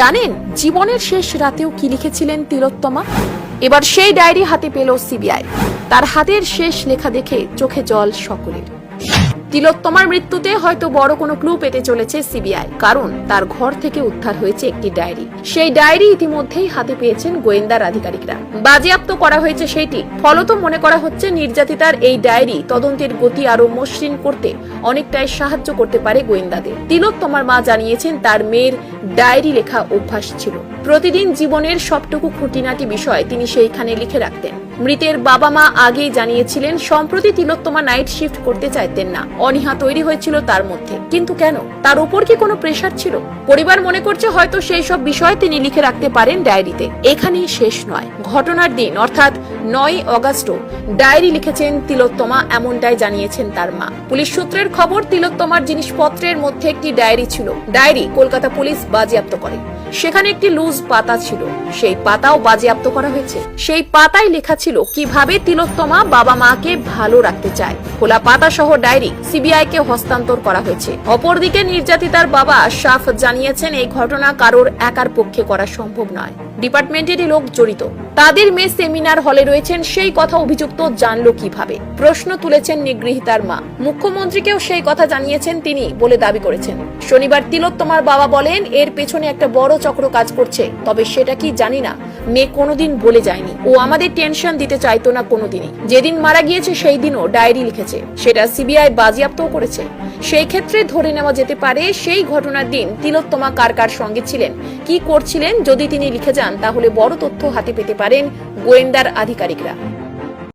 জানেন জীবনের শেষ রাতেও কি লিখেছিলেন তিলোত্তমা? এবার সেই ডায়েরি হাতে পেল সিবিআই। তার হাতের শেষ লেখা দেখে চোখে জল সকলের। তিলোত্তমার মৃত্যুতে হয়তো বড় কোনো ক্লু পেতে চলেছে সিবিআই কারণ তার ঘর থেকে উদ্ধার হয়েছে একটি ডায়েরি। সেই ডায়েরি ইতিমধ্যেই হাতে পেয়েছেন গোয়েন্দার আধিকারিকরা। বাজেয়াপ্ত করা হয়েছে সেইটি। ফলত মনে করা হচ্ছে নির্যাতিতার এই ডায়েরি তদন্তের গতি আরও মসৃণ করতে অনেকটাই সাহায্য করতে পারে গোয়েন্দাদের। তিলোত্তমার মা জানিয়েছেন তার মেয়ের ডায়েরি লেখা অভ্যাস ছিল। প্রতিদিন জীবনের সবটুকু খুঁটিনাটি বিষয় তিনি সেইখানে লিখে রাখতেন। মৃতের বাবা মা আগেই জানিয়েছিলেন, সম্প্রতি তিলোত্তমা নাইট শিফট করতে চাইতেন না। অনীহা তৈরি হয়েছিল তার মধ্যে। কিন্তু কেন? তার উপর কি কোনো প্রেশার ছিল? পরিবার মনে করছে হয়তো সেই সব বিষয় তিনি লিখে রাখতে পারেন ডায়েরিতে। এখানেই শেষ নয়। ঘটনার দিন, অর্থাৎ নয় অগাস্টও, ডায়েরি লিখেছেন তিলোত্তমা, এমনটাই জানিয়েছেন তার মা। পুলিশ সূত্রের খবর, তিলোত্তমার জিনিসপত্রের মধ্যে একটি ডায়েরি ছিল। ডায়েরি কলকাতা পুলিশ বাজেয়াপ্ত করে। সেখানে একটি লুজ পাতা ছিল। সেই পাতাও বাজেয়াপ্ত করা হয়েছে। সেই পাতায় লেখা ছিল কীভাবে তিলোত্তমা বাবা মাকে ভালো রাখতে চায়। খোলা পাতা সহ ডায়েরি সিবিআই কে হস্তান্তর করা হয়েছে। অপরদিকে নির্যাতিতার বাবা শাফ জানিয়েছেন, এই ঘটনা কারোর একার পক্ষে করা সম্ভব নয়। ডিপার্টমেন্টেরই লোক জড়িত। তাদের মেয়ে সেমিনার হলে রয়েছেন সেই কথা অভিযুক্ত জানলো কীভাবে। প্রশ্ন তুলেছেন নিগৃহীতার মা। মুখ্যমন্ত্রীকেও সেই কথা জানিয়েছেন তিনি বলে দাবি করেছেন। শনিবার তিলোত্তমার বাবা বলেন, এর পেছনে একটা বড় চক্র কাজ করছে, তবে সেটা কি জানি না। মেয়ে কোনোদিন বলে যায়নি। ও আমাদের টেনশন দিতে চাইতো না কোনোদিনই। যেদিন মারা গিয়েছে সেই দিনও ডায়েরি লিখেছে। সেটা সিবিআই বাজেয়াপ্তও করেছে। সেই ক্ষেত্রে ধরে নেওয়া যেতে পারে, সেই ঘটনার দিন তিলোত্তমা কার কার সঙ্গে ছিলেন, কি করছিলেন, যদি তিনি লিখে যান, তাহলে বড় তথ্য হাতে পেতে পারেন গোয়েন্দার আধিকারিকরা।